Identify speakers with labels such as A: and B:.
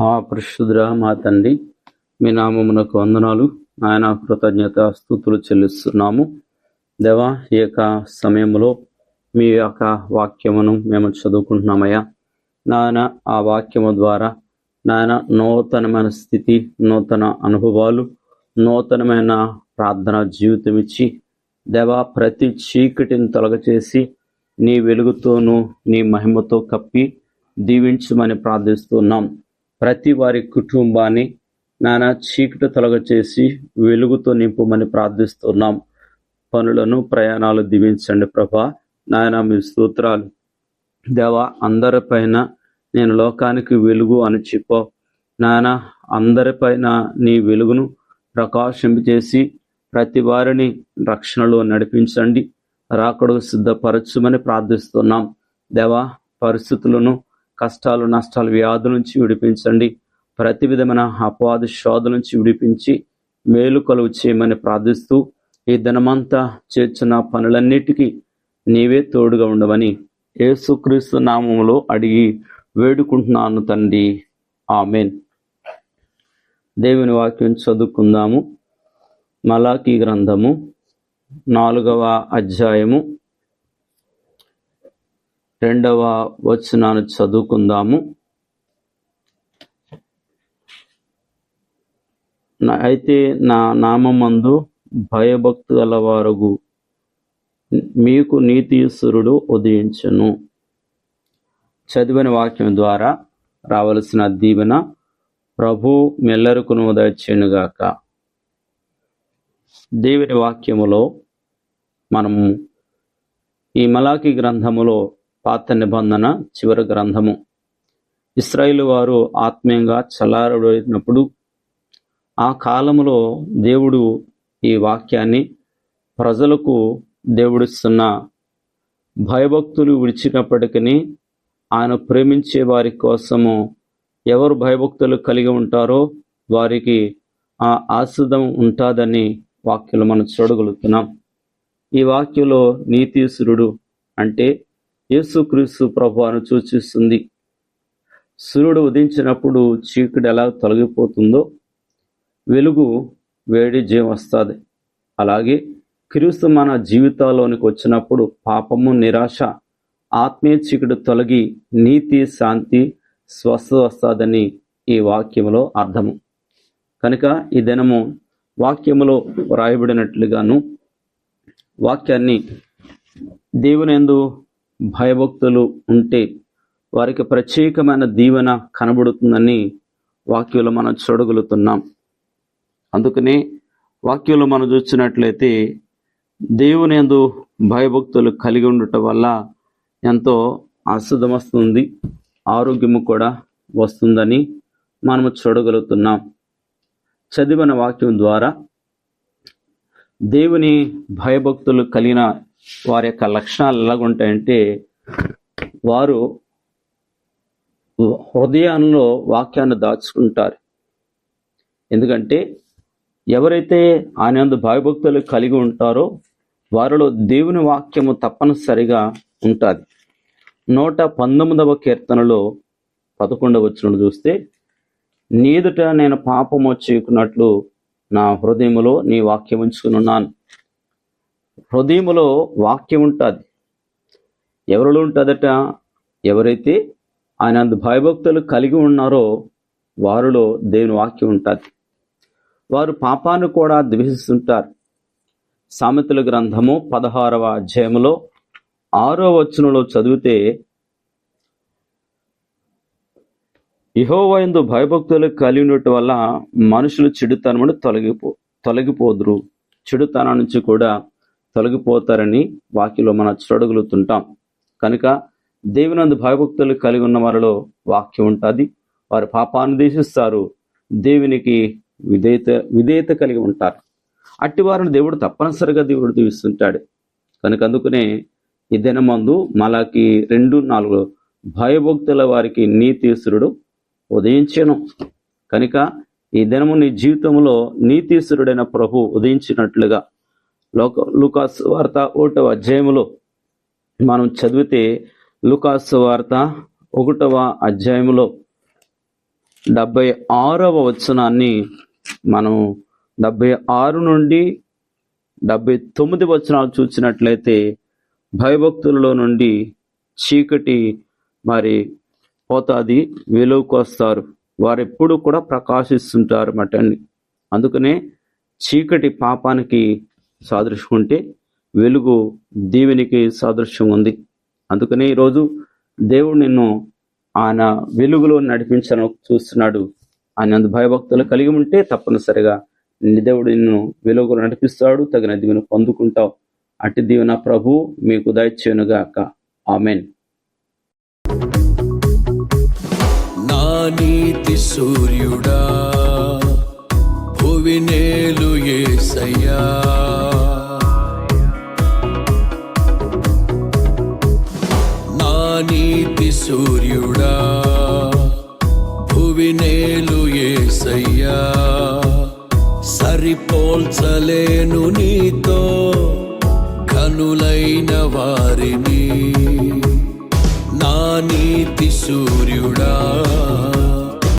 A: ఆ పరిశుద్ర మా తండ్రి మీ నామమునకు వందనాలు. ఆయన కృతజ్ఞత స్థుతులు చెల్లిస్తున్నాము. దేవా ఈ యొక్క సమయంలో మీ యొక్క వాక్యమును మేము చదువుకుంటున్నామయ్యా. నాయన ఆ వాక్యము ద్వారా నాయన నూతనమైన స్థితి నూతన అనుభవాలు నూతనమైన ప్రార్థన జీవితం ఇచ్చి దేవా ప్రతి చీకటిని తొలగచేసి నీ వెలుగుతోనూ నీ మహిమతో కప్పి దీవించమని ప్రార్థిస్తున్నాం. ప్రతి వారి కుటుంబాన్ని నానా చీకటి తొలగచేసి వెలుగుతో నింపమని ప్రార్థిస్తున్నాం. పనులను ప్రయాణాలు దీవించండి ప్రభా. నాయన మీ స్తోత్రాలు. దేవా అందరిపైన నేను లోకానికి వెలుగు అని చెప్పో. నాయన అందరిపైన నీ వెలుగును ప్రకాశింపచేసి ప్రతి వారిని రక్షణలో నడిపించండి. రాకడకు సిద్ధపరచుమని ప్రార్థిస్తున్నాం. దేవా పరిస్థితులను కష్టాలు నష్టాలు వ్యాధుల నుంచి విడిపించండి. ప్రతి విధమైన అపవాద శోధ నుంచి విడిపించి మేలు కలుగు చేయమని ప్రార్థిస్తూ ఈ దినమంతా చేర్చిన పనులన్నిటికీ నీవే తోడుగా ఉండవని యేసుక్రీస్తు నామంలో అడిగి వేడుకుంటున్నాను తండ్రి. ఆమెన్. దేవుని వాక్యం చదువుకుందాము. మలాకీ గ్రంథము నాలుగవ అధ్యాయము రెండవ వచనాన్ని చదువుకుందాము. అయితే నా నామందు భయభక్తు గలవారుగు మీకు నీతీశ్వరుడు ఉదయించను. చదివిన వాక్యం ద్వారా రావలసిన దీవెన ప్రభు మెల్లరుకును ఉదయచ్చునుగాక దేవుని వాక్యములో మనము ఈ మలాకి గ్రంథములో పాత నిబంధన చివరి గ్రంథము. ఇస్రాయిలు వారు ఆత్మీయంగా చల్లారబడినప్పుడు ఆ కాలంలో దేవుడు ఈ వాక్యాన్ని ప్రజలకు దేవుడిస్తున్న భయభక్తులు విడిచినప్పటికీ ఆయన ప్రేమించే వారి కోసము ఎవరు భయభక్తులు కలిగి ఉంటారో వారికి ఆ ఆస్వాదం ఉంటుందని వాక్యలు మనం చూడగలుగుతున్నాం. ఈ వాక్యంలో నీతీశ్వరుడు అంటే యేసుక్రీస్తు ప్రభువాను సూచిస్తుంది. సూర్యుడు ఉదించినప్పుడు చీకటి ఎలా తొలగిపోతుందో వెలుగు వేడి జీవం వస్తుంది. అలాగే క్రీస్తు మన జీవితాల్లోనికి వచ్చినప్పుడు పాపము నిరాశ ఆత్మీయ చీకటి తొలగి నీతి శాంతి స్వస్థత వస్తుందని ఈ వాక్యంలో అర్థము. కనుక ఈ దినము వాక్యములో వ్రాయబడినట్లుగాను వాక్యాన్ని దేవునియందు భయభక్తులు ఉంటే వారికి ప్రత్యేకమైన దీవెన కనబడుతుందని వాక్యంలో మనం చూడగలుగుతున్నాం. అందుకనే వాక్యంలో మనం చూసినట్లయితే దేవుని యందు భయభక్తులు కలిగి ఉండటం వల్ల ఎంతో ఆస్వాదం వస్తుంది ఆరోగ్యము కూడా వస్తుందని మనము చూడగలుగుతున్నాం. చదివిన వాక్యం ద్వారా దేవుని భయభక్తులు కలిగిన వారి యొక్క లక్షణాలు ఎలాగుంటాయంటే వారు హృదయంలో వాక్యాన్ని దాచుకుంటారు. ఎందుకంటే ఎవరైతే ఆనంద భయభక్తులు కలిగి ఉంటారో వారిలో దేవుని వాక్యము తప్పనిసరిగా ఉంటుంది. నూట పంతొమ్మిదవ కీర్తనలో పదకొండవ వచ్చిన చూస్తే నీదుట నేను పాపము చేయకున్నట్లు నా హృదయములో నీ వాక్యం ఉంచుకున్నాను హృదయములో వాక్యం ఉంటుంది. ఎవరిలో ఉంటుందట? ఎవరైతే ఆయన భయభక్తులు కలిగి ఉన్నారో వారిలో దేవుని వాక్యం ఉంటుంది. వారు పాపాన్ని కూడా ద్వేషిస్తుంటారు. సామెతల గ్రంథము పదహారవ అధ్యాయంలో ఆరో వచనంలో చదివితే ఇహోవైందు భయభక్తులు కలిగినట్టు వల్ల మనుషులు చెడుతనమును తొలగిపో తొలగిపోదురు. చెడుతనం నుంచి కూడా తొలగిపోతారని వాక్యలో మనం చూడగలుగుతుంటాం. కనుక దేవునందు భయభక్తులు కలిగి ఉన్న వారిలో వాక్యం ఉంటుంది. వారి పాపాన్ని దేశిస్తారు. దేవునికి విధేయత విధేయత కలిగి ఉంటారు. అట్టి వారిని దేవుడు తప్పనిసరిగా దేవుడు దీవిస్తుంటాడు. కనుక అందుకనే ఈ దినమందు మలాకి రెండు నాలుగు భయభక్తుల వారికి నీతీశ్వరుడు ఉదయించెను. కనుక ఈ దినము నీ జీవితంలో నీతీశ్వరుడైన ప్రభు ఉదయించినట్లుగా లోక లుకాస్ వార్త ఒకటవ అధ్యాయంలో మనం చదివితే లుకాస్ వార్త ఒకటవ అధ్యాయములో డెబ్బై ఆరవ వచనాన్ని మనం డెబ్బై ఆరు నుండి డెబ్బై తొమ్మిది వచనాలు చూసినట్లయితే భయభక్తులలో నుండి చీకటి మరి పోతాది వెలుగుకొస్తారు. వారు ఎప్పుడు కూడా ప్రకాశిస్తుంటారు మటండి. అందుకనే చీకటి పాపానికి సాదృశ్యం ఉంటే వెలుగు దీవెనికి సాదృశ్యం ఉంది. అందుకనే ఈరోజు దేవుడు నిన్ను ఆయన వెలుగులో నడిపించను చూస్తున్నాడు. ఆయన అందు భయభక్తులు కలిగి ఉంటే తప్పనిసరిగా దేవుడు నిన్ను వెలుగులో నడిపిస్తాడు తగిన దీవెన పొందుకుంటావు. అట్టి దీవెన ప్రభు మీకు దయచేయునుగాక. ఆమెన్.
B: నీతి సూర్యుడా వినేలు ఏసయ్యా. నా నీతి సూర్యుడా భువినేలు ఏసయ్యా. సరిపోల్చలేను నీతో కనులైన వారిని. నా నీతి సూర్యుడా